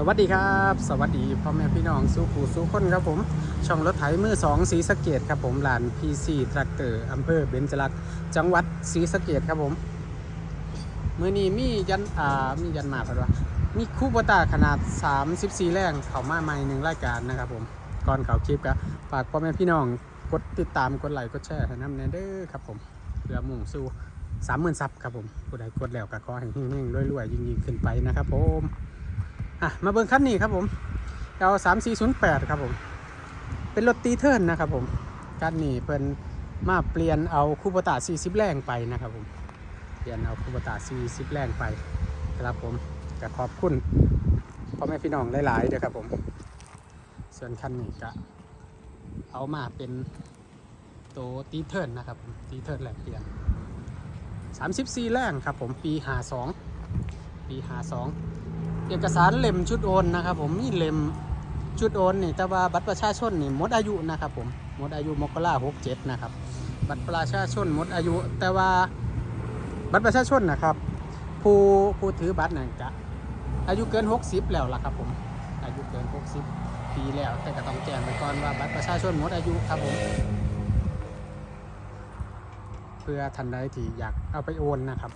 สวัสดีครับ สวัสดีพ่อแม่พี่น้องสู้ผู้สู้คนครับผม ช่องรถไถมือสองศรีสะเกดครับผมลานพีซีทรัคเตอร์อำเภอเบญจรักษ์จังหวัดศรีสะเกดครับผมเมื่อนี้มียันอ่ามียันมาครับว่ามีคู่บตาขนาด 34 แรงเข่ามาใหม่หนึ่งรายการนะครับผมก่อนเข่าคลิปก็ฝากพ่อแม่พี่น้องกดติดตามกดไลค์กดแชร์ให้น้ำแนเด้อครับผมเพื่อมุ่งสู่30,000ซับครับผมผู้ใดกดแล้วก็ขอให้เฮงๆรวยๆยิ่งๆขึ้นไปนะครับผม อะมาเบิ่งคันนี้ครับผม L 3 4 0 8ครับผม เป็นรถตีเทิร์นนะครับผมคันนี้เพิ่นมาเปลี่ยนเอาคูโบตา40แรงไปนะครับผม เปลี่ยนเอาคูโบตา40แรงไปครับผมก็ขอบคุณพ่อแม่พี่น้องหลายๆเด้อครับผม ส่วนคันนี้ก็เอามาเป็นตัวตีเทิร์นนะครับผมตีเทิร์นแรงเปลี่ยน 34 แรงครับผมปี 52 ปี 52 เอกสารเล่มชุดโอนนะครับผมมีเล่มชุดโอนนี่แต่ว่าบัตรประชาชนนี่หมดอายุนะครับผมหมดอายุมกราหกเจ็ดนะครับบัตรประชาชนหมดอายุ แต่ว่าบัตรประชาชนนะครับ ผู้ผู้ถือบัตรนั่นจะอายุเกิน 60 แล้วล่ะครับผมอายุเกิน 60 ปีแล้ว แต่ก็ต้องแจ้งไปก่อนว่าบัตรประชาชนหมดอายุครับผมเพื่อทันใดที่อยากเอาไปโอนนะครับ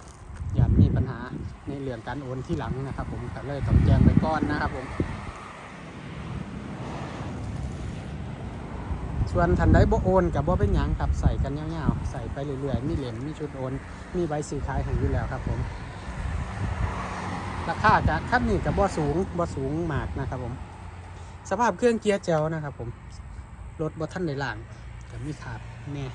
อย่ามีปัญหาในเรื่องการโอนที่หลังนะครับ ผมก็เลยต้องแจ้งไปก่อนนะครับผม ส่วนทันใดบ่โอนกับบ่เป็นหยังครับใส่กันยาวๆใส่ไปเรื่อยๆมีเหรียญมีชุดโอน มีใบซื้อขายให้อยู่แล้วครับผมราคาจะขั้นนี้กับบ่สูงบ่สูงมากนะครับผม สภาพเครื่องเกียร์เจลนะครับผมรถบ่ท่านในหล่างแต่มีขาดแน่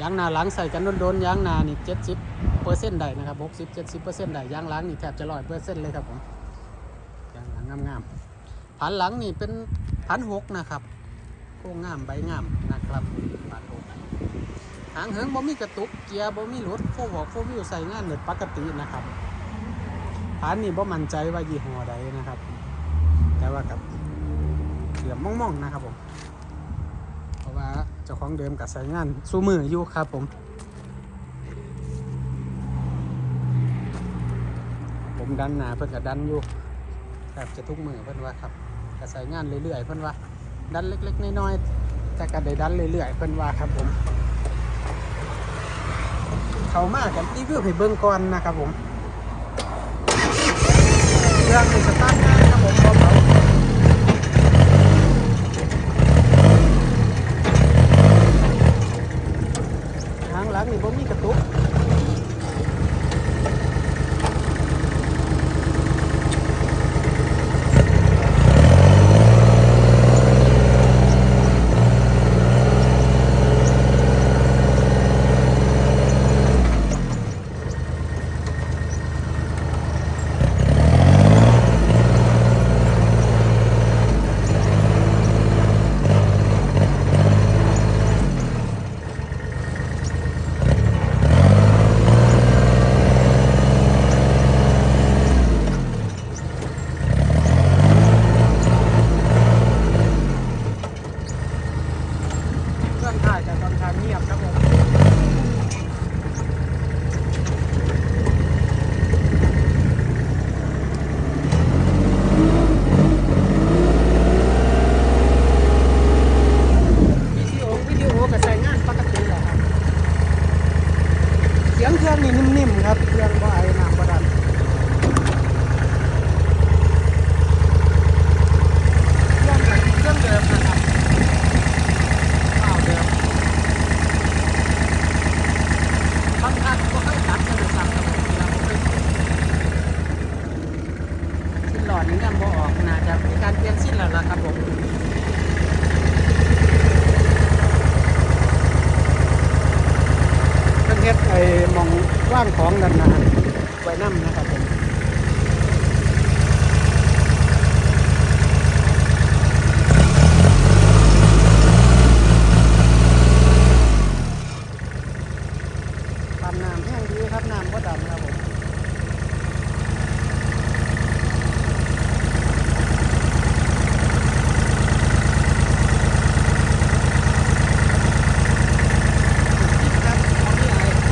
ยางหนาหลังใส่กันโดนๆยางหนานี่เจ็ดสิบเปอร์เซ็นต์ได้นะครับหกสิบเจ็ดสิบเปอร์เซ็นต์ได้ยางหลังนี่แทบจะร้อยเปอร์เซ็นต์เลยครับผมยางหลังงามๆผันหลังนี่เป็นผันหกนะครับโค้งงามใบงามนะครับผันหกหางเหิงบ่มีกระตุกเกียร์บ่มีรถโฟวอกโฟวิวใส่งานเหมือปกตินะครับผันนี่บ่มั่นใจว่ายี่ห้อใดนะครับ แต่ว่ากับเหลือมม่องๆนะครับผม เจ้าของเดิมกับใส่งานสู้มืออยู่ครับผม ผมดันหนาเพิ่นกับดันอยู่แทบจะทุกมือเพิ่อนว่าครับก็ใส่งานเรื่อยๆเพิ่อนว่า ดันเล็กๆน้อยๆแต่ก็ได้ดันเรื่อยๆเพิ่อนว่าครับผม เขามากกันรีวิวให้เบิ่งก่อนนะครับผมเรื่องนี่สตาร์ทง่ายครับผมเบาๆ ทางนี่บ่มีกระตุกเครื่องถ่ายจะค่อนข้างเงียบครับผมวิดีโอวิดีโอก็ใช้งานปกติแหละครับ เสียงเครื่อง นี่นิ่มๆครับเครื่องบ่ไอ้น้ำบ่ดัน เครื่องเป็นเครื่องเดิมนะครับข้าวเดิมบางท่านก็ให้ตัดกันเลยครับแต่ผมเราไม่ได้สิ้นหลอดนี้ยังบ่ออกน่าจะมีการเปลี่ยนสิ้นแล้วล่ะครับผมเป็นเฮ็ดไอ้หมอง ว่างของนานๆไว้น้ำนะครับผมปั๊มน้ำแห้งดีครับน้ำก็ดำครับผมครับเอาที่ไหน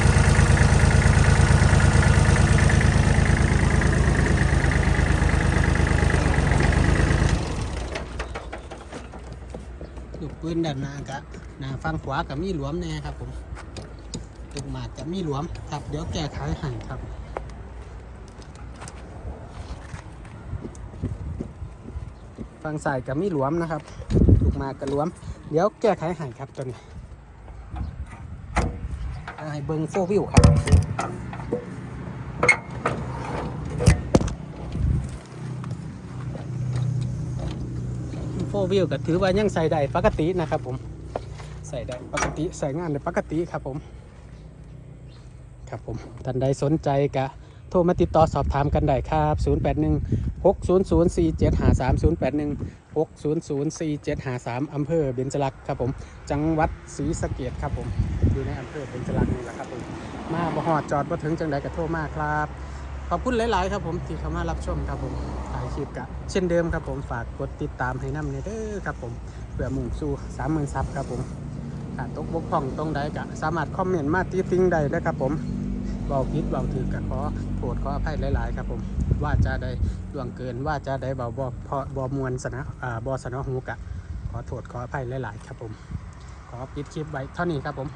นด้านหน้ากะหน้าฝั่งขวากับมีหลวมแน่ครับผมลูกหมากกับมีหลวมครับ เดี๋ยวแก้ไขให้ครับฝั่งซ้ายกับมีหลวมนะครับลูกหมากกับหลวม เดี๋ยวแก้ไขให้ครับตัวนี้ให้เบิ้งโฟวิวครับ ฟวิวก็ถือว่ายังใส่ได้ปกตินะครับผมใส่ได้ปกติใส่งานได้ปกติครับผมครับผมท่านใดสนใจก็โทรมาติดต่อสอบถามกันได้ครับ 081 600 4753 081 600 4753 อำเภอเบญจลักษ์ครับผม จังหวัดศรีสะเกดครับผม อยู่ในอำเภอเบญจลักษ์นี่แหละครับผม มาบ่หอดจอดบ่ถึงจังใดก็โทรมาครับ ขอบคุณหลาย ๆ ครับผมที่เข้ามารับชมครับผมถ่ายคลิปกะเช่นเดิมครับผมฝากกดติดตามให้น้ำเนเด้อครับผมเพื่อมุ่งสู่สามหมื่นซับครับผมถ้าตกบกพร่องตรงใดกะสามารถคอมเมนต์มาตีติ้งได้เลยครับผมเบาผิดเบาถือกะขอโทษขออภัยหลาย ๆ ครับผมว่าจะได้ล่วงเกินว่าจะได้เบาบ่พอบอมวลสนะอ่าบอสนอหูกะขอโทษขออภัยหลาย ๆ ครับผมขอปิดคลิปไว้เท่านี้ครับผม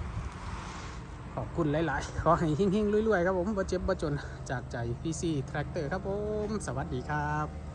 ขอบคุณหลาย ๆ ขอให้หิ่งๆรวย ๆ ครับผมบ่เจ็บบ่จนจากใจฟีซี่แทรกเตอร์ครับผม สวัสดีครับ